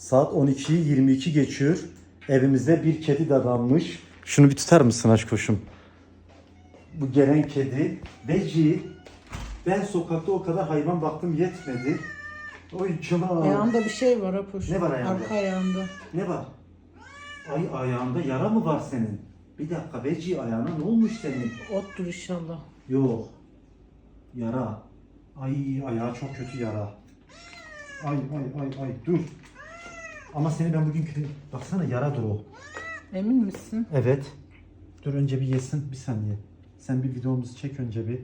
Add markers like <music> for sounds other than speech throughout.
Saat 12'yi 22 geçiyor. Evimizde bir kedi dadanmış. Şunu bir tutar mısın aşkoşum? Bu gelen kedi. Beci. Ben sokakta o kadar hayvan baktım yetmedi. Oy canım. Ayağında bir şey var Apoş. Ne var ayağında? Arka ayağında. Ne var? Ay ayağında yara mı var senin? Bir dakika Beci ayağına ne olmuş senin? Ottur inşallah. Yok. Yara. Ay ayağı çok kötü yara. Ay ay ay ay dur. Ama seni ben bugün kötü... Baksana yaradır o. Emin misin? Evet. Dur önce bir yesin bir saniye. Sen bir videomuzu çek önce bir.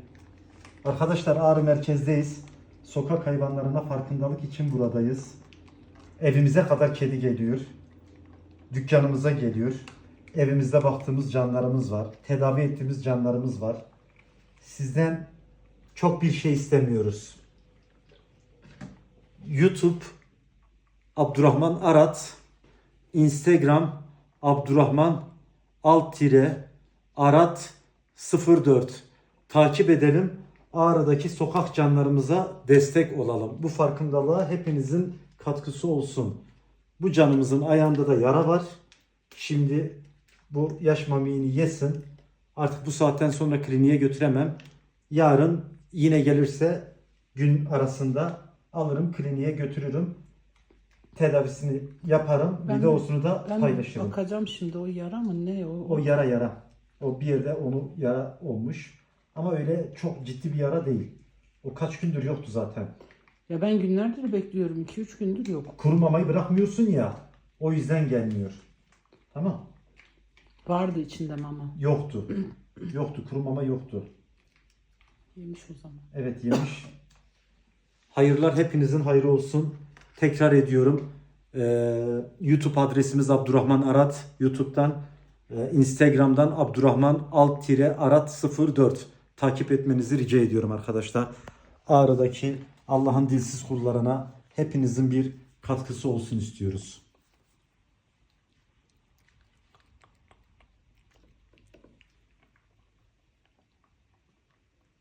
Arkadaşlar Ağrı merkezdeyiz. Sokak hayvanlarına farkındalık için buradayız. Evimize kadar kedi geliyor. Dükkanımıza geliyor. Evimizde baktığımız canlarımız var. Tedavi ettiğimiz canlarımız var. Sizden çok bir şey istemiyoruz. YouTube Abdurrahman Arat Instagram Abdurrahman alt tire Arat 04 takip edelim. Ağrı'daki sokak canlarımıza destek olalım. Bu farkındalığa hepinizin katkısı olsun. Bu canımızın ayağında da yara var. Şimdi bu yaş mamiğini yesin. Artık bu saatten sonra kliniğe götüremem. Yarın yine gelirse gün arasında alırım kliniğe götürürüm. Tedavisini yaparım. Ben- videosunu da Ben paylaşırım. bakacağım şimdi o yara mı ne o? O yara yara. O bir yerde onu yara olmuş. Ama öyle çok ciddi bir yara değil. O kaç gündür yoktu zaten. Ya ben günlerdir bekliyorum. 2-3 gündür yok. Kurumamayı bırakmıyorsun ya. O yüzden gelmiyor. Tamam. Vardı içinde mama. Yoktu. <clears throat> yoktu. Kurumama yoktu. Yemiş o zaman. Evet yemiş. Hayırlar hepinizin hayrı olsun. Tekrar ediyorum. Ee, YouTube adresimiz Abdurrahman Arat. YouTube'dan, e, Instagram'dan Abdurrahman alt tire Arat 04 takip etmenizi rica ediyorum arkadaşlar. Ağrı'daki Allah'ın dilsiz kullarına hepinizin bir katkısı olsun istiyoruz.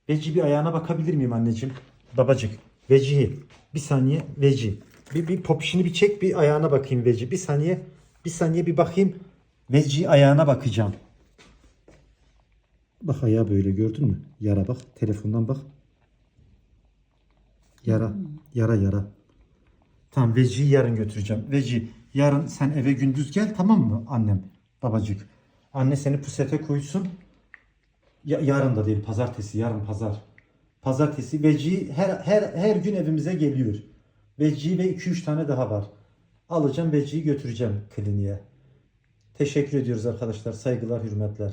Veci bir ayağına bakabilir miyim anneciğim? Babacık. Veci. Bir saniye Veci. Bir, bir popişini bir çek bir ayağına bakayım Veci. Bir saniye. Bir saniye bir bakayım. Veci ayağına bakacağım. Bak ayağı böyle gördün mü? Yara bak. Telefondan bak. Yara. Yara yara. Tamam Veci'yi yarın götüreceğim. Veci yarın sen eve gündüz gel tamam mı annem? Babacık. Anne seni pusete koysun. Ya, yarın da değil pazartesi yarın pazar. Pazartesi Veci her, her, her gün evimize geliyor. Veci ve 2-3 tane daha var. Alacağım Veci'yi götüreceğim kliniğe. Teşekkür ediyoruz arkadaşlar. Saygılar, hürmetler.